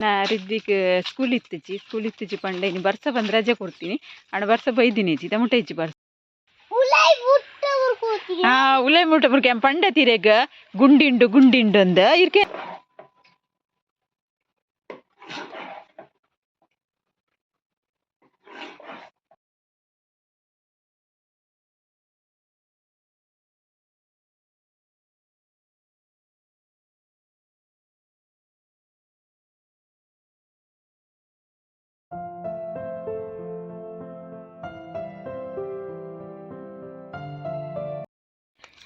ನಾ ರಿದ್ದಿಗ್ school ಇತ್ತಿಜಿ school ಇತ್ತಿಜಿ ಪಂಡ ಇನ್ನು ಬರ್ಸ ಬಂದ್ ರಜೆ ಕೊಡ್ತೀನಿ. ಅಣ್ಣ ಬರ್ಸ ಬೈದಿನಿ ಇಜ್ಜಿ ದಮುಟ ಇಜ್ಜಿ ಬರ್ಸ. ಹಾ ಉಲೈ ಮುಟ್ಟ ಬುರ್ಕೆ ಪಂಡ ತೀರೆಗ ಗುಂಡಿಂಡು ಗುಂಡಿಂಡು ಅಂದ ಇರ್ಕೆ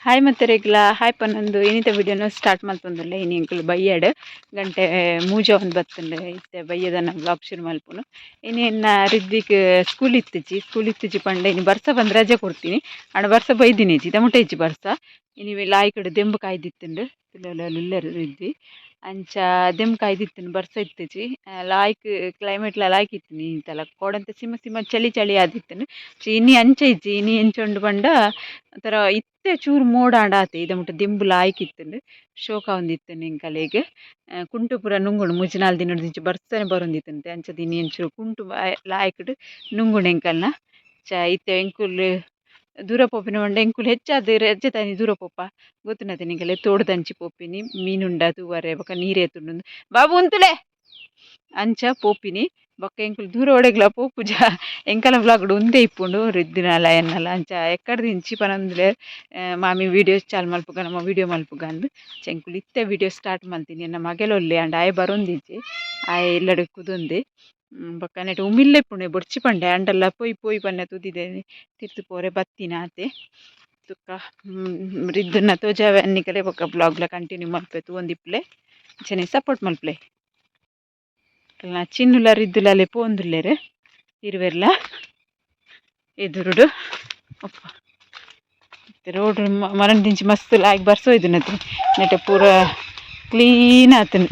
ಹಾಯ್ ಮತ್ತೆ ರೇಗ್ಲ ಹಾಯ್ ಪನ್ನೊಂದು. ಏನಿತ ವಿಡಿಯೋನ ಸ್ಟಾರ್ಟ್ ಮಾಡ್ತಂದಲ್ಲ ಇನ್ನು ಎಂಕುಲು ಬೈಯಡ್. ಗಂಟೆ ಮೂಜ ಒಂದು ಬತ್ತುಂಡು ಇತ್ತೆ ಬಯ್ಯದನ ಬ್ಲಾಗ್ ಶುರು ಮಲ್ಪುನು ಇನ್ನೇನು ರಿದ್ದಿಗ್ ಸ್ಕೂಲ್ ಇತ್ತಿಜಿ. ಸ್ಕೂಲ್ ಇತ್ತಿಜಿ ಪಂಡ ಇನ್ನು ಬರ್ಸ ಬಂದ್ ರಜೆ ಕೊಡ್ತೀನಿ. ಅಣ್ಣ ಬರ್ಸ ಬೈದಿನಿ ಇಜ್ಜಿ. ತಮಟೆ ಇಜ್ಜಿ ಬರ್ಸ. ಇನಿ ಆಯ್ಕಡೆ ದೆಂಬು ಕಾಯ್ದಿತ್ತುಂಡು ತುಲೆರ್ ರಿದ್ದಿ ಅಂಚ ದೆಂಬು ಕಾಯ್ದಿತ್ತುಂಡು ಬರ್ಸ ಇತ್ತಿಜಿ ಲಾಯ್ಕ್ ಕ್ಲೈಮೇಟ್ಲ ಲಾಯ್ಕ್ ಇತ್ತಿನಿ ಇಂತಲ. ಕೋಡಂತ ಸಿಮ ಸಿಮ ಚಳಿ ಚಳಿ ಚೀನಿ ಇನಿ ಅಂಚ ಇಜ್ಜಿ ಇನಿ ಎಂಚೊಂಡು ಪಂಡ ಒಂಥರ ಇತ್ತೆ ಚೂರು ಮೋಡ ಆಂಡ ಆತೆ ಇದ ದಿಂಬು ಲಾಯ್ಕ್ ಇತ್ತುಂಡು ಶೋಕ ಒಂದಿತ್ತುಂಡು ಎಂಕಲೆಗ್ ಕುಂಟು ಪೂರ ನುಂಗುಣು ಮುಜಿನಾಲ್ ದಿನದ ದಿಂಚಿ ಬರ್ಸನೆ ಬರೊಂದಿತ್ತಂತೆ. ಅಂಚ ದಿನ ಎಂಚೂರು ಕುಂಟು ಲಾಯ್ಕ್ಡ್ ನುಂಗುಂಡು ಎಂಕಲ್ನ ಚ ಇತ್ತೆ ಎಂಕುಲ್ ದೂರ ಪೋಪಿನ ಪಂಡ ಎಂಕುಲು ಹೆಚ್ಚಾದ್ ರಜೆ ತಾನಿ ದೂರ ಪೋಪ ಗೊತ್ತುನತೆ ನಿಂಕಲೆ ತೋಡ್ದಂಚಿ ಪೋಪಿನಿ, ಮೀನುಂಡ, ತೂವರೆ, ಬೊಕ ನೀರ್ ಏತುಂಡು ಬಾಬು ಉಂತುಲೆ! ಅಂಚ ಪೋಪಿನಿ, ಬೊಕ್ಕ ಎಂಕುಲು ದೂರ ಒಡೆಗ್ಲ ಪೋಪುಜ ಎಂಕಲ ವ್ಲಾಗ್ಡ್ ಉಂದೇ ಇಪ್ಪುಂಡು, ರಿದ್ದಿನಲ, ಎನ್ನಲ. ಅಂಚ ಎಕ್ಕಡ ದಿಂಚಿ ಪನೊಂದುಲೆ ಮಾಮಿ ವಿಡಿಯೋಸ್ ಚಾಲ್ ಮಲ್ಪುಗ, ನಮ್ಮ ವಿಡಿಯೋ ಮಲ್ಪುಗ ಅಂದ್. ಚೆಂಕುಲು ಇತ್ತೆ ವಿಡಿಯೋ ಸ್ಟಾರ್ಟ್ ಮಲ್ತೀನಿ. ಎನ್ನ ಮಗೆಲೊಲ್ಲೆ ಅಂಡ್ ಆಯೆ ಬರೊಂದಿಜ್ಜಿ. ಆಯೆ ಎಲ್ಲಡೆ ಕುದೊಂದೆ. ಹ್ಮ್ ಬೊಕ ನೆಟ್ ಉಮಿಲ್ಲೆ ಇಪ್ಪುಂಡು ಬೊಡ್ಚಿ ಪಂಡೆ ಅಂಡಲ ಪೊಯ್ ಪೊಯ್ ಪನ್ನೆ ತುದಿದೆ ತಿರ್ತ್ ಪೋರೆ ಬತ್ತಿನ ಆತೆ ತುಕ್ಕ ರಿದ್ದುನ ತೋಜಾವೆ ಅನ್ನಿಕಲೆ ಬ್ಲೋಗ್ ಲ ಕಂಟಿನ್ಯೂ ಮಲ್ಪೆ ತೂವೊಂದಿಪ್ಪುಲೆ ಅಂಚನೆ ಸಪೋರ್ಟ್ ಮನ್ಪುಲೆ ನಾ ಚಿನ್ನುಲ ರಿದ್ದುಲಲೆ ಪೋವೊಂದುಲ್ಲೆರ್ ಇರುವೆರ್ಲ ಎದುರುಡು ಒಪ್ಪ ರೋಡ್ ಮರಣ ದಿಂಚಿ ಮಸ್ತ್ ಲಾಯ್ಕ್ ಬರ್ಸೋಯ್ದು ನತಿ ನೆಟೆ ಪೂರ ಕ್ಲೀನ್ ಆತನು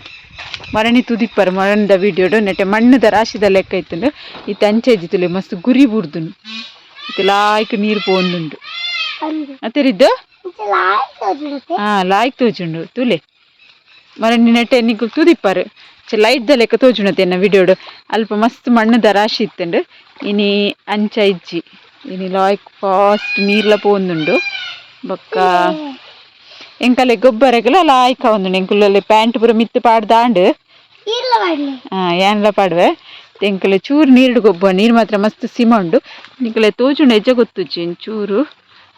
ಮರಣಿ ತುದಿಪ್ಪರ ಮರಣದ ವಿಡಿಯೋಡು ನೆಟೆ ಮಣ್ಣದ ರಾಶಿದ ಲೆಕ್ಕ ಇತ್ತುಂಡು ಈ ಅಂಚೆ ಇದ್ದಿತ್ತುಲೆ ಮಸ್ತ್ ಗುರಿ ಬುರ್ದುನು ಇತ್ತೆ ಲಾಯ್ಕ್ ನೀರು ಪೋಂದುಂಡು. ಅತ್ತರಿದ್ದು ಹಾ ಲಾಯ್ಕ್ ತೋಜುಂಡು. ತುಲೆ. ಮರಣಿ ನೆಟೆ ನಿಗು ತುದಿಪ್ಪರ್. ಲೈಟ್ ದ ಲೆಕ್ಕ ತೋಜುಂಡತೆ ಎನ್ನ ವಿಡಿಯೋಡು ಅಲ್ಪ ಮಸ್ತ್ ಮಣ್ಣದ ರಾಶಿ ಇತ್ತುಂಡು. ಇನಿ ಅಂಚ ಇಜ್ಜಿ. ಇನಿ ಲಾಯ್ಕ್ ಫಾಸ್ಟ್ ನೀರ್ಲ ಪೋಂದುಂಡು. ಬೊಕ್ಕ ಎಂಕಲೆ ಗೊಬ್ಬರಗೆಲ್ಲ ಲಾಯ್ಕ ಒಂದು ಎಂಕುಲಲ್ಲಿ ಪ್ಯಾಂಟ್ ಪೂರ ಮಿತ್ತು ಪಾಡ್ದಾಂಡ್ ಏನ್ಲ ಪಾಡ್ವೆ? ಎಂಕಲೆ ಚೂರು ನೀರು ಗೊಬ್ಬ ನೀರು ಮಾತ್ರ ಮಸ್ತ್ ಸಿಮ ಉಂಡು. ನಿಕಲೆ ತೋಜುಂಡು ಎಜ್ಜ ಗೊತ್ತುಜ್ಜಿ ಚೂರು.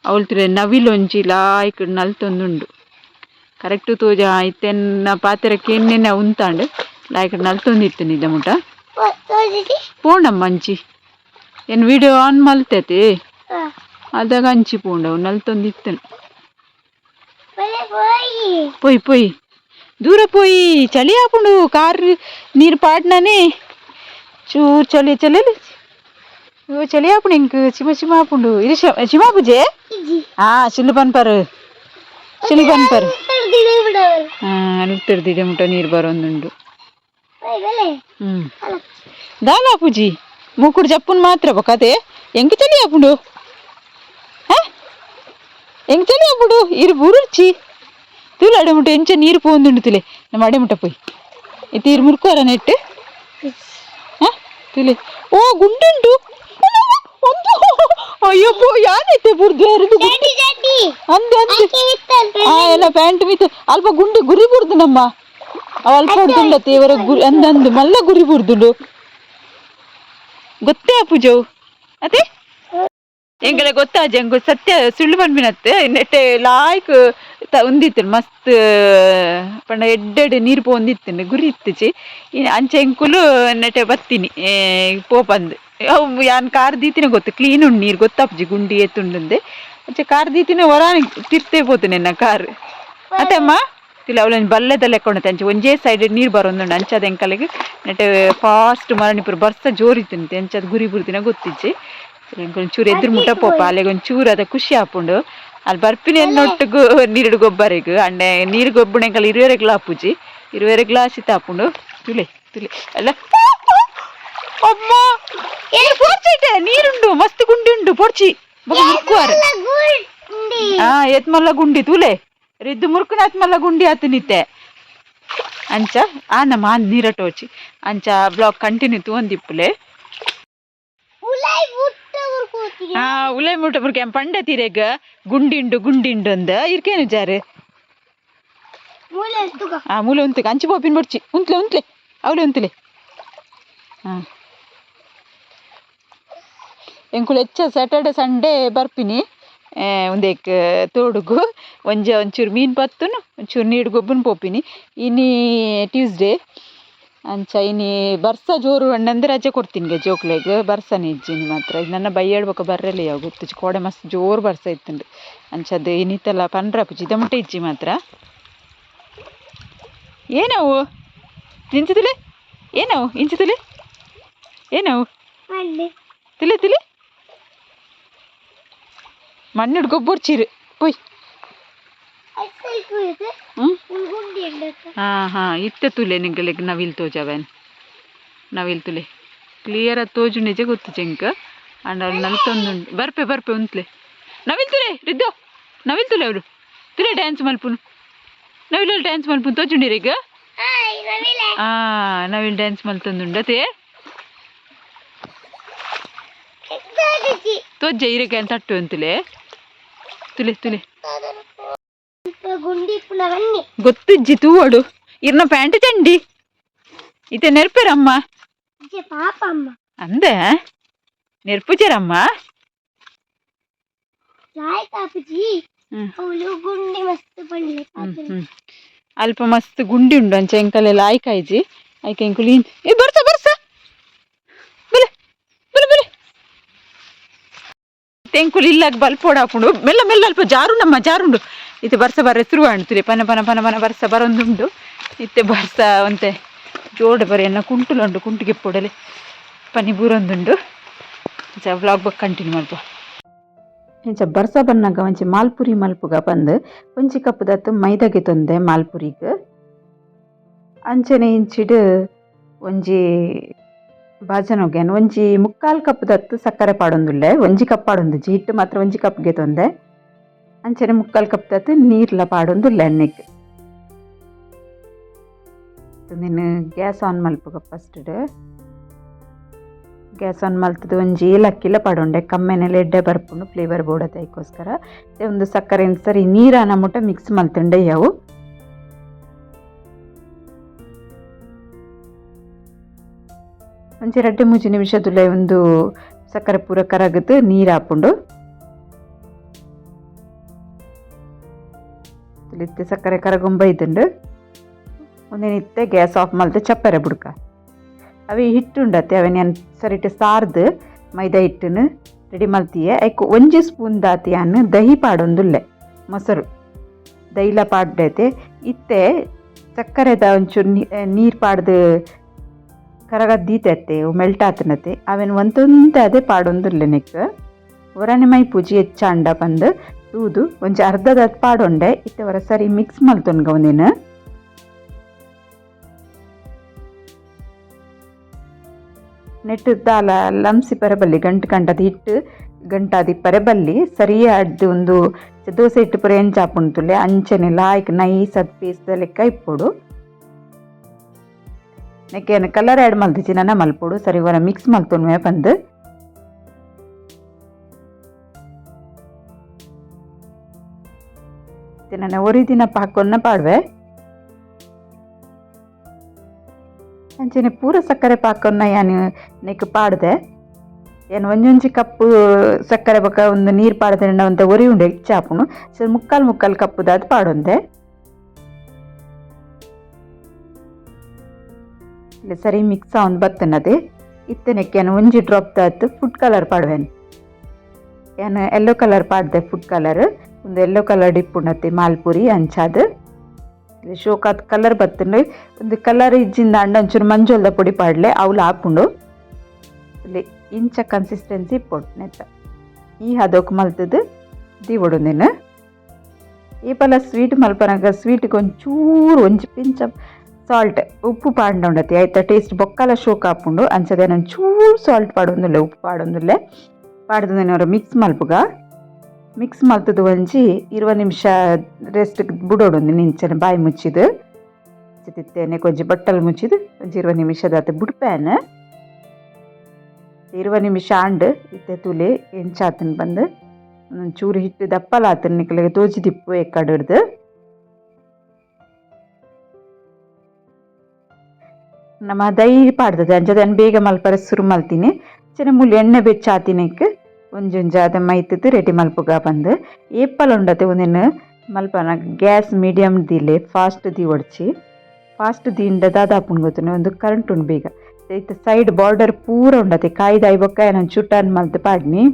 ಅವಳ್ತಿರ ನವಿಲೊಂಜಿ ಲಾಯ್ಕ ನಲ್ತೊಂದುಂಡು. ಕರೆಕ್ಟ್ ತೋಜ ಇತ್ತೆನ್ನ ಪಾತೆರಕ್ಕೆ ಎಣ್ಣೆನೆ ಉಂತಾಂಡ್. ಲಾಯ್ಕ ನಲ್ತೊಂದಿರ್ತೀನಿ ನಿದ ಮುಟ. ಪೋಂಡಮ್ಮ ಅಂಚಿ. ಏನು ವಿಡಿಯೋ ಆನ್ ಮಲ್ತೈತಿ? ಅದಾಗ ಅಂಚಿ ಪೋಂಡವು ನಲ್ತೊಂದಿತ್ತನು ಬಲೆ ಹೋಯಿ ಪೊಯ್ ಪೊಯ್ ದೂರ ಪೋಯಿ ಚಳಿ ಆಪುಂಡು ಕಾರ್ ನೀರು ಪಾಡ್ನನೆ ಚೂರ್ ಚಳಿ ಚಳಿ ಓ ಚಳಿ ಆಪುಂಡು ಇಂಕ್ ಚಿಮ ಚಿಮ ಆಪುಂಡು ಇದು ಚಿಮ ಪೂಜೆ ಇಜ್ಜಿ ಹಾ ಶಿಲ್ಲು ಪನ್ಪರ್ ಶಿಲ್ಲು ಪನ್ಪರ್ ತರ್ದಿಡೆ ಬಿಡವರು ಹಾ ಅಲ್ಲಿ ತಿರ್ದಿದೆ ಮುಟ ನೀರು ಬರೋಂದುಂಡು ಹೋಯ್ ಬಲೆ ಹ್ಮ್ ಅಲ್ಲ ದಾಲ ಪೂಜಿ ಮೂಕುಡು ಜಪ್ಪುನ್ ಮಾತ್ರ ಬೊಕತೆ ಎಂಕ್ ಚಳಿ ಆಪುಂಡು ಹಾ ಎಂಕ್ ಚಳಿ ಆಪುಂಡು ಇರು ಬುರುರ್ಚಿ ತುಲು ಅಡೆಮುಟ ಎಂಚ ನೀರು ಪೋಂದುಂಡು ತುಲೆ ನಮ್ಮ ಅಡೆಮುಟ ಪೋಯ್ ಇತ್ತು ಇರು ಮುರ್ಕೋರ ನೆಟ್ ಹಾ ತುಲೆ ಓ ಗುಂಡುಂಡು ಒಂದು ಅಯ್ಯೋ ಪೋ ಯಾನೈತೆ ಬುರ್ದು ಎರ್ದು ಗುಂಡು ಜಡ್ಡಿ ಜಡ್ಡಿ ಅಂದೆ ಅಂದೆ ಆಕೆ ವಿತ್ತಲ್ ಆ ಎಲ್ಲ ಪ್ಯಾಂಟ್ ಮಿತ್ತು ಅಲ್ಪ ಗುಂಡು ಗುರಿ ಬುಡ್ದು ನಮ್ಮ ಅವ ಅಲ್ಪ ಹೊಡ್ದುಂಡತ್ತೆ ಇವರ ಗುರಿ ಅಂದಂದು ಮಲ್ಲ ಗುರಿ ಬುಡ್ದುಂಡು ಗೊತ್ತೇ ಪೂಜವು ಅದೇ ಎಂಗಲ ಗೊತ್ತಾಜ ಎಂಗು ಸತ್ಯ ಸುಳ್ಳು பண்பினத்து ಲಾಯ್ಕ್ ತ ಒಂದಿತ್ತು ಮಸ್ತ್ ಪಂಡ ಎಡ್ಡೆಡ್ ನೀರು ಪೋಂದಿತ್ತು ಗುರಿ ಇತ್ತುಚಿ ಅಂಚೆ ಎಂಕುಲು ನೆಟ್ಟೆ ಬತ್ತೀನಿ ಪೋಪಂದು ಅವು ಯಾನ್ ಕಾರ್ ದೀತಿನ ಗೊತ್ತು ಕ್ಲೀನ್ ಉಂಡು ನೀರು ಗೊತ್ತಾಪ್ಜಿ ಗುಂಡಿ ಎತ್ತುಂಡುಂದೆ ಅಂಚೆ ಕಾರ್ ದೀತಿನ ಹೊರಾನಿ ತಿರ್ತೆ ಪೋತುನೆ ಎನ್ನ ಕಾರ್ ಅತ್ತಮ್ಮ ತಿಲ್ಲ ಅವಳನ್ ಬಲ್ಲೆದ ಲೆಕ್ಕೊಂಡತೆ ಅಂಚೆ ಒಂಜೇ ಸೈಡ್ ನೀರು ಬರೋಂದುಂಡು ಅಂಚದ ಎಂಕಲೆಗೆ ನೆಟ್ಟೆ ಫಾಸ್ಟ್ ಮರಣಿಪುರ ಬರ್ಸ ಜೋರಿತ್ತಂತೆ ಅಂಚದ ಗುರಿ ಬುರ್ದಿನ ಗೊತ್ತಿಜ್ಜಿ ಒಂಚೂರು ಎದುರು ಮುಟ್ಟ ಪೋಪ ಅಲ್ಲಿಗೆ ಒಂಚೂರು ಅದ ಖುಷಿ ಆಪುಂಡು ಅಲ್ಲಿ ಬರ್ಪಿನ ಎನ್ನೊಟ್ಟಿಗೂ ನೀರು ಗೊಬ್ಬರಿಗ್ ಅಂಡೆ ನೀರು ಗೊಬ್ಬಣೆಂಕಲ್ ಇರುವೆರೆ ಗ್ಲಾಪುಜಿ ಇರುವೆರೆ ಗ್ಲಾಸ್ ಇತ್ತ ಆಪುಂಡು ತುಲೆ ತುಲೆ ಅಲ್ಲ. ಅಮ್ಮ! ಪೊರ್ಚೈತೆ ನೀರುಂಡು ಮಸ್ತ್ ಗುಂಡಿ ಉಂಡು ಪೊರ್ಚಿ. ಬೊಕ ಹಾ ಗುಂಡಿ. ಆ ಎತ್ ಮಲ್ಲ ಗುಂಡಿ ತೂಲೆ. ರಿದ್ದು ಮುರ್ಕುನ ಎತ್ಮಲ್ಲ ಗುಂಡಿ ಆತು ನಿತ್ತೆ. ಅಂಚ ಆನ ಮಾನ್ ನೀರಟೋಚಿ. ಅಂಚ ಬ್ಲಾಗ್ ಕಂಟಿನ್ಯೂ ತೂಂದಿಪ್ಪುಲೆ ಉಲೈ ಆ ಉಲೆ ಮುಟ ಬುರ್ಕೆ ಪಂಡ ತೀರೆಗ ಗುಂಡಿಂಡು ಗುಂಡಿಂಡು ಅಂದ. ಇರ್ಕೇನು ಜಾರೆ ಆ ಮೂಲೆ ಉಂತು ಅಂಚಿ ಪೋಪಿನ ಬಡ್ಚಿ. ಉಂತ್ಲೆ ಉಂತ್ಲೆ. ಅವಳೆ ಉಂತ್ಲೆ. ಹಾಂ ಎಂಕುಲು ಹೆಚ್ಚ ಸ್ಯಾಟರ್ಡೆ ಸಂಡೇ ಬರ್ಪಿನಿ. ಒಂದೇಕ್ ತೋಡುಗು. ಒಂಜ ಒಂಚೂರು ಮೀನು ಪತ್ತುನು ಒಂಚೂರು ನೀಡು ಗೊಬ್ಬನ ಪೋಪಿನಿ. ಇನಿ ಟ್ಯೂಸ್ಡೇ ಅಂಚ ಇನಿ ಬರ್ಸ ಜೋರು ಹಣ್ಣಂದ್ರೆ ರಜೆ ಕೊಡ್ತೀನಿ ಗೆ ಜೋಕ್ಲೆಗ್. ಬರ್ಸನೆ ಇಜ್ಜಿನಿ ಮಾತ್ರ. ಇದು ನನ್ನ ಬೈ ಹೇಳ್ಬೇಕು ಬರ್ರಲ್ಲ ಯಾವ ಗೊತ್ತು? ಕೋಡೆ ಮಸ್ತ್ ಜೋರು ಬರ್ಸ ಇತ್ತುಂಡು ಅಂಚದ್ದು ಇನ್ನಿತ್ತಲ್ಲ ಪಂಡ್ರ ಪುಜಿ. ದಮಟೆ ಇಜ್ಜಿ ಮಾತ್ರ. ಏನವು? ನಿಂಚಿದಿಲಿ ಏನವು? ಇಂಚಿದಿಲಿ ಏನವು? ತಿಳಿ ತಿಳಿ. ಮಣ್ಣಿಡ್ ಗೊಬ್ಬರ ಚೀರು. ಪೊಯ್ ಹಾಂ ಹಾಂ ಇತ್ತೆ ತುಲೆ ನಿಂಗೆ ನವಿಲ್ ತೋಜವೆನ್. ನವಿಲ್ ತುಲೆ. ಕ್ಲಿಯರ್ ಆಗಿ ತೋಜು ನಿಜ ಗೊತ್ತು ಚೆಂಕ ಅಂಡ್ ಅವ್ರು ನಲ್ತೊಂದುಂಡು ಬರ್ಪೆ ಬರ್ಪೆ ಉಂತ್ಲೆ. ನವಿಲ್ ತುಲೆ ರಿದ್ದು. ನವಿಲ್ ತುಲೆ ಅವರು. ತುಲೆ ಡ್ಯಾನ್ಸ್ ಮಲ್ಪುನು. ನವಿಲಲ್ಲಿ ಡ್ಯಾನ್ಸ್ ಮಲ್ಪುನು. ತೋಜು ಈಗ. ಹಾ ನವಿಲೆ ನವಿಲ್ ಡ್ಯಾನ್ಸ್ ಮಲ್ತೊಂದುಂಡತೆ ತೋಜ್ಜೆ ಇರಕ್ಕೆ ಅಂತ ಅಟ್ಟು ಅಂತಲೇ ತುಲೆ ತುಲೆ. ಗೊತ್ತಿಜ್ಜಿ ತೂವಡು ಇರ್ನ ಪ್ಯಾಂಟ್ ಚಂಡಿ ಇತ್ತೆ ನೆರ್ಪೆರಮ್ಮ ಜೆ ಪಾಪ ಅಮ್ಮ ಅಂದೆ ನೆರ್ಪುಜರಮ್ಮ ಚಾಯ್ ಕಾಪಿಜಿ ಹ್ಮ್. ಅವಳು ಗುಂಡಿ ಮಸ್ತ್ ಪಂಡ್ಲೆ ಹ್ಮ್, ಹ್ಮ್. ಅಲ್ಪ ಮಸ್ತ್ ಗುಂಡಿ ಉಂಡು ಅಂಚೆ ಎಂಕಲೆಲ್ಲ ಆಯ್ಕಾಯ್ಜಿ ಆಯ್ಕೆ ಎಂಕುಲು ಇನ್ ಏ ಬರ್ಸ ಬರ್ಸ ಬಲೆ ಬಲೆ ಬಲೆ ತೆಂಕುಲು ಇಲ್ಲಾಗ ಬಲ್ಪೋಡ ಹಾಕೊಂಡು ಮೆಲ್ಲ ಮೆಲ್ಲ ಅಲ್ಪ ಜಾರುಂಡಮ್ಮ ಜಾರುಂಡು ಇತ್ತೆ ಬರ್ಸ ಬರ ಹೆಸರು ಅಂಡ್ತಿರಿ ಪನ ಪನ ಪನ ಪನ ಬರ್ಸ ಬರೊಂದುಂಡು ಇತ್ತೆ ಬರ್ಸ ಒಂತೆ ಜೋಡ ಎನ್ನ ಕುಂಟುಲುಂಡು ಕುಂಟಿಗೆ ಪೊಡಲೆ ಪನಿ ಬೂರೊಂದುಂಡು ಇಂಚ ವ್ಲಾಗ್ ಬಕ್ ಕಂಟಿನ್ಯೂ ಮಾಡ್ಬೋ ಇಂಚ ಬರ್ಸ ಬನ್ನಾಗ ಒಂಚಿ ಮಾಲ್ಪುರಿ ಮಲ್ಪುಗ ಬಂದು ಒಂಜಿ ಕಪ್ ದತ್ತು ಮೈದಾಗೆ ತೊಂದೆ ಮಾಲ್ಪುರಿಗ್. ಅಂಚನೆ ಇಂಚಿಡು ಒಂಜಿ ಬಾಜನೊಗೆನ್, ಒಂಜಿ ಮುಕ್ಕಾಲ್ ಕಪ್ ದತ್ತು ಸಕ್ಕರೆ ಪಾಡೊಂದುಲ್ಲೆ, ಒಂಜಿ ಕಪ್ ಪಾಡೊಂದುಜಿ ಹಿಟ್ಟು ಮಾತ್ರ ಒಂಜಿ ಕಪ್ಗೆ ತೊಂದೆ. ಮುಕ್ಕಾಲ್ ಕಪ್ ದತ್ತು ನೀರ್ಲ ಪಾಡೊಂದುಲ್ಲೆ ಎಣ್ಣೆಗ್ ನೀನು ಗ್ಯಾಸ್ ಆನ್ ಮಲ್ಪುಗ ಫಸ್ಟ್ ಗ್ಯಾಸ್ ಆನ್ ಮಲ್ತದ ಒಂಜಿ ಏಲಕ್ಕಿಲ ಪಡೊಂಡೆ, ಕಮ್ಮೆನೆಲ್ಲ ಎಡ್ಡೆ ಬರ್ಪುಂಡು ಫ್ಲೇವರ್ ಮತ್ತೆ ಒಂದು ಸಕ್ಕರೆ ಸರಿ ನೀರನ್ನ ಮುಟ್ಟ ಮಿಕ್ಸ್ ಮಲ್ತಂಡೆ ಯಾವು ಒಂಚೆ ರಡ್ಡೆ ಮೂಜಿ ನಿಮಿಷದುಲೆ ಒಂದು ಸಕ್ಕರೆ ಪೂರ ಕರಗದು ನೀರು ಹಾಕೊಂಡು ಇತ್ತೆ ಸಕ್ಕರೆ ಕರಗೊಂಬ ഇതുണ്ട്. ಒಂದೇನಿತ್ತೆ ಗ್ಯಾಸ್ ಆಫ್ ಮಾಡಿದೆ ಚಪ್ಪರೆ ಬುಡ್ಕ ಅವೆ ಹಿಟ್ಟುಂಡತ್ತೆ ಅವೆ ನಾನು ಸರಿಟ್ ಸಾರ್ದು ಮೈದಾ ಹಿಟ್ಟನ್ನು ರೆಡಿ ಮಾಡ್ತೀಯ ಐಕ್ ಒಂಜಿ ಸ್ಪೂನ್ ದಾತಿಯನ್ ದಹಿ ಪಾಡೊಂದುಲ್ಲೆ ಮೊಸರು ದೈಲ ಪಾಡ್ದೈತೆ ಇತ್ತೆ ಸಕ್ಕರೆದ ಒಂಚೂರು ನೀರು ಪಾಡ್ದು ಕರಗದ್ದೀತೈತೆ ಮೆಲ್ಟ್ ಆತನತೆ ಅವೇನು ಒಂದೊಂದು ಅದೇ ಪಾಡೊಂದುಲ್ಲೆ ನೆಕ್ ಒರನೆ ಮೈ ಪೂಜಿ ಹೆಚ್ಚಾಂಡ ಬಂದು ಒಂಜಿ ಅರ್ಧ ಪಾಡೊಂಡೆ ಇತ್ತೆ ವರ ಸರಿ ಮಿಕ್ಸ್ ಮಲ್ತೊನ್ಗ ಒಂದಿನ ನೆಟ್ಟು ದಾಲ ಲಂಸಿ ಪರಬಲ್ಲಿ ಗಂಟು ಗಂಟದ ಹಿಟ್ಟು ಗಂಟಾದಿ ಪರಬಲ್ಲಿ ಸರಿಯಾದ ಒಂದು ದೋಸೆ ಹಿಟ್ಟು ಪುರ ಎಂಚಾಪುಂತುಲೆ ಅಂಚನೆ ಲಾಯ್ಕ್ ನೈಸ್ ಅದು ಪೇಸ್ಟ್ ಲೆಕ್ಕ ಇಪ್ಪೊಡು ನೆಕ್ಕೇನು ಕಲರ್ ಆ್ಯಡ್ ಮಲ್ತಿಚಿ ನನ್ನ ಮಲ್ಪೊಡು ಸರಿ ಮಿಕ್ಸ್ ಮಲ್ತೊನ್ವೆ ಬಂದು ನನ್ನ ಒರಿದಿನ ಪಾಕವನ್ನು ಪಾಡ್ವೆ. ಅಂಚನೆ ಪೂರ ಸಕ್ಕರೆ ಪಾಕವನ್ನು ಯಾನು ನೆಕ್ ಪಾಡ್ದೆ. ಏನು ಒಂಜೊಂಜಿ ಕಪ್ಪು ಸಕ್ಕರೆ ಬೊಕ ಒಂದು ನೀರು ಪಾಡ್ದೆ ಒಂದು ಒರಿ ಉಂಡೆ ಇಚ್ಚಾಪುನು ಸರಿ ಮುಕ್ಕಾಲು ಮುಕ್ಕಾಲು ಕಪ್ಪುದಾದ್ ಪಾಡೊಂದೆ. ಇಲ್ಲ ಸರಿ ಮಿಕ್ಸ್ ಆವೊಂದು ಬತ್ತನದೆ ಇತ್ತನಕ್ಕೆ ಏನು ಒಂಜಿ ಡ್ರಾಪ್ ದಾತ್ ಫುಡ್ ಕಲರ್ ಪಾಡ್ವೆನ್. ಏನು ಎಲ್ಲೋ ಕಲರ್ ಪಾಡ್ದೆ ಫುಡ್ ಕಲರ್ ಒಂದು ಎಲ್ಲೋ ಕಲರ್ ಡಿಪ್ ಉಂಡತ್ತೆ, ಮಾಲ್ಪುರಿ, ಅಂಚಾದ್. ಶೋಕಾದ ಕಲರ್ ಬತ್ತುಂಡು ಒಂದು ಕಲರ್ ಇಜ್ಜಿಂದ ಅಂಡ ಒಂಚೂರು ಮಂಜೋಲ್ದ ಪುಡಿ ಪಾಡ್ಲೆ, ಅವ್ಲು ಹಾಕೊಂಡು ಇಲ್ಲಿ ಇಂಚ ಕನ್ಸಿಸ್ಟೆನ್ಸಿ ಪೊಟ್ನೆತ್ತ ಈ ಹದೋಕ್ ಮಲ್ತದ್ದು ದಿವಡು ನೀನು ಈ ಪಲ ಸ್ವೀಟ್ ಮಲ್ಪನಾಗ ಸ್ವೀಟ್ಗೆ ಒಂಚೂರು, ಒಂಚು ಪಿಂಚ ಸಾಲ್ಟ್ ಉಪ್ಪು ಪಾಂಡೊಂಡತಿ ಆಯ್ತಾ? ಟೇಸ್ಟ್ ಬೊಕ್ಕಲ ಶೋಕ್ ಹಾಕೊಂಡು ಅಂಚದೆ ಒಂಚೂರು ಸಾಲ್ಟ್ ಪಾಡೊಂದುಲ್ಲೆ ಉಪ್ಪು ಪಾಡೊಂದುಲ್ಲೆ ಪಾಡ್ದು ಮಿಕ್ಸ್ ಮಲ್ಪುಗ. ಮಿಕ್ಸ್ ಮಲ್ತದು ಒಂಜಿ ಇರುವ ನಿಮಿಷ ರೆಸ್ಟ್ ಬುಡೋಡು ನಿಂಚನೆ ಬಾಯಿ ಮುಚ್ಚಿದು ಹಚ್ಚಿತಿತ್ತೇನೆ ಕೊಂಚ ಬಟ್ಟಲು ಮುಚ್ಚಿದು ಒಂಜಿ ಇರುವ ನಿಮಿಷದ ಆತ ಬುಡ್ಪ್ಯಾನ್ ಇರುವ ನಿಮಿಷ ಆಂಡ್ ಇತ್ತೆ ತುಲೆ ಎಂಚಾತನ್ ಬಂದು ಒಂಚೂರು ಹಿಟ್ಟು ದಪ್ಪಲಾತನ್ ನಿಕ್ಲೆಗೆ ತೋಜಿ ದಿಪ್ಪು ಎಕ್ಕಡ್ ಹಿಡ್ದು ನಮ್ಮ ದೈ ಪಾಡ್ದದೆ ಅಂಚ ಅದನ್ನು ಬೇಗ ಮಲ್ಪರ ಶುರು ಮಲ್ತೀನಿ ಚೆನ್ನ ಮುಳ್ಳು ಎಣ್ಣೆ ಬೆಚ್ಚಾತಿನಕ್ಕೆ ಒಂಜೊಂಜ ಅದ ಮೈತದ್ದು ರೆಡಿ ಮಲ್ಪುಗ ಬಂದು ಏಪಲ್ ಉಂಡತೆ ಒಂದಿನ ಮಲ್ಪನ ಗ್ಯಾಸ್ ಮೀಡಿಯಮ್ ದಿಲೆ ಫಾಸ್ಟ್ ದಿ ಒಡ್ಚಿ ಫಾಸ್ಟ್ ದಿಂಡ ದಾದಾಪುನ್ ಗೊತ್ತುನೆ ಒಂದು ಕರೆಂಟ್ ಉಂಡು ಬೇಗ ಇತ್ತ ಸೈಡ್ ಬಾರ್ಡರ್ ಪೂರ ಉಂಡತೆ ಕಾಯ್ದ ಐಬೊಕ್ಕ ನಾನು ಚುಟ್ಟಾನ್ ಮಲ್ತು ಪಾಡ್ನಿ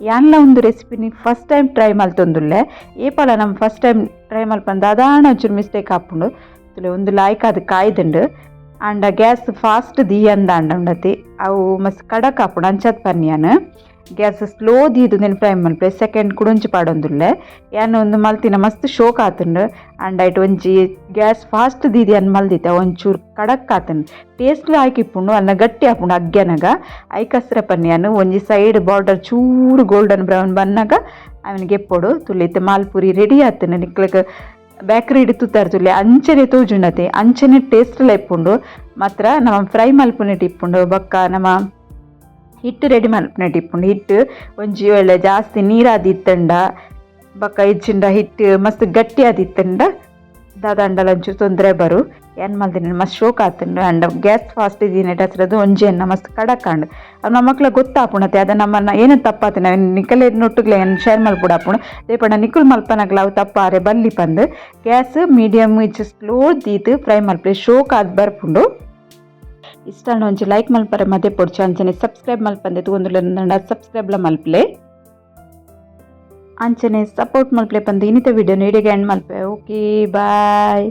ಯಾನ್ಲ ಒಂದು ರೆಸಿಪಿನಿ ಫಸ್ಟ್ ಟೈಮ್ ಟ್ರೈ ಮಲ್ತೊಂದುಲ್ಲೆ ಏಪಲ ನಮ್ಮ ಫಸ್ಟ್ ಟೈಮ್ ಟ್ರೈ ಮಲ್ಪಂದು ಅದಾಣ ಒಂಚೂರು ಮಿಸ್ಟೇಕ್ ಹಾಪುಂಡು ತುಲೆ ಒಂದು ಲಾಯ್ಕ್ ಅದು ಕಾಯ್ದುಂಡು ಆಂಡ ಗ್ಯಾಸ್ ಫಾಸ್ಟ್ ದಿ ಅಂದ ಅಂಡ ಉಂಡತಿ ಅವು ಮಸ್ತ್ ಕಡಕ್ ಹಾಪುಂಡು ಅಂಚತ್ ಪನ್ಯಾನ್ ಗ್ಯಾಸ್ ಸ್ಲೋ ದೀದು ನೆನ್ ಫ್ರೈ ಸೆಕೆಂಡ್ ಕುಡಂಜಿ ಪಾಡೊಂದುಲ್ಲೆ. ಯಾನ್ ಒಂದು ಮಲ್ತಿನ ಮಸ್ತ್ ಶೋಕ್ ಆತುಂಡು ಆಂಡ ಐಟ್ ಒಂಜಿ ಗ್ಯಾಸ್ ಫಾಸ್ಟ್ ದೀದಿ ಅನ್ ಮಲ್ದಿತ್ತ ಒಂಚೂರು ಕಡಕ್ ಆತುಂಡು ಟೇಸ್ಟ್ಲ ಆಯ್ಕಿಪ್ಪುಂಡು ಅನ್ನ ಗಟ್ಟಿ ಆಪುಂಡು ಅಗ್ಗ್ಯನಗ ಐಕಸ್ರ ಪನ್ಯಾನ್, ಒಂಜಿ ಸೈಡ್ ಬಾರ್ಡರ್ ಚೂರು ಗೋಲ್ಡನ್ ಬ್ರೌನ್ ಬನ್ನಾಗ ಅವನಿಗೆ ಎಪ್ಪೊಡು ತುಳಿತ ಮಾಲ್ಪುರಿ ರೆಡಿ ಆತುಂಡು. ನಿಕ್ಲಗ್ ಬೇಕರಿ ಇಡ್ತು ತರ್ತುಲೆ ಅಂಚನೆ ತೋಜುಂಡತೆ. ಅಂಚನೆ ಟೇಸ್ಟ್ ಇಪ್ಪುಂಡು ಮಾತ್ರ ನಮ್ಮ ಫ್ರೈ ಮಲ್ಪುನೆಟ್ ಇಪ್ಪುಂಡು, ಬೊಕ್ಕ ನಮ್ಮ ಹಿಟ್ಟು ರೆಡಿ ಮಲ್ಪುನೆಟ್ ಇಪ್ಪುಂಡು ಹಿಟ್ಟು ಒಂಜಿ ಒಳ್ಳೆ ಜಾಸ್ತಿ ನೀರಾದಿತ್ತಂಡ ಬೊಕ್ಕ ಇಜ್ಜಿಂಡ ಹಿಟ್ಟು ಮಸ್ತ್ ಗಟ್ಟಿ ಆದಿತ್ತಂಡ ದಾದಂಡಲ ಒಂಚೂರು ತೊಂದರೆ ಬರು. ಏನು ಮಲ್ದಿನ ಮಸ್ತ್ ಶೋಕ್ ಆತುಂಡು ಆಂಡ ಗ್ಯಾಸ್ ಫಾಸ್ಟ್ ಇದೀನಿ ಹತ್ರದ್ದು ಒಂಜಿ ಅನ್ನ ಮಸ್ತ್ ಕಡಕ್ ಆಂಡ್ ಅವ್ ನಮ್ಮ ಮಕ್ಳ ಗೊತ್ತಾಪುಣತೆ ಅದ ನಮ್ಮನ್ನ ಏನು ತಪ್ಪಾತ ನಾವು ನಿಕಲೆ ನೊಟ್ಟುಗ್ಲೆ ಶೇರ್ ಮಲ್ಪುಡಾಪುಣ ದೇಪಣ್ಣ ನಿಕುಲ್ ಮಲ್ಪನಗ್ಲ ಅವು ತಪ್ಪಾರೆ, ಬಲ್ಲಿ ಪಂದು. ಗ್ಯಾಸ್ ಮೀಡಿಯಮ್ ಇಚ್ಚು ಸ್ಲೋ ದೀತು ಫ್ರೈ ಮಲ್ಪೆ ಶೋಕ್ ಆದ್ ಬರ್ಪುಂಡು. ಇಷ್ಟ ಒಂಚಿ ಲೈಕ್ ಮಲ್ಪರೆ, ಮತ್ತೆ ಪೊಡ್ಚು ಅಂಚನೆ ಸಬ್ಸ್ಕ್ರೈಬ್ ಮಲ್ಪಂದೆ ಸಬ್ಸ್ಕ್ರೈಬ್ ಸಬ್ಸ್ಕ್ರೈಬ್ಲ ಮಲ್ಪ್ಲೆ. ಅಂಚನೆ ಸಪೋರ್ಟ್ ಮಲ್ಪಲೆ ಪಂದು ಇನ್ನಿತ ವಿಡಿಯೋ ನೀಡಿಗೆ ಎಂಡ್ ಮಲ್ಪೆ. Okay bye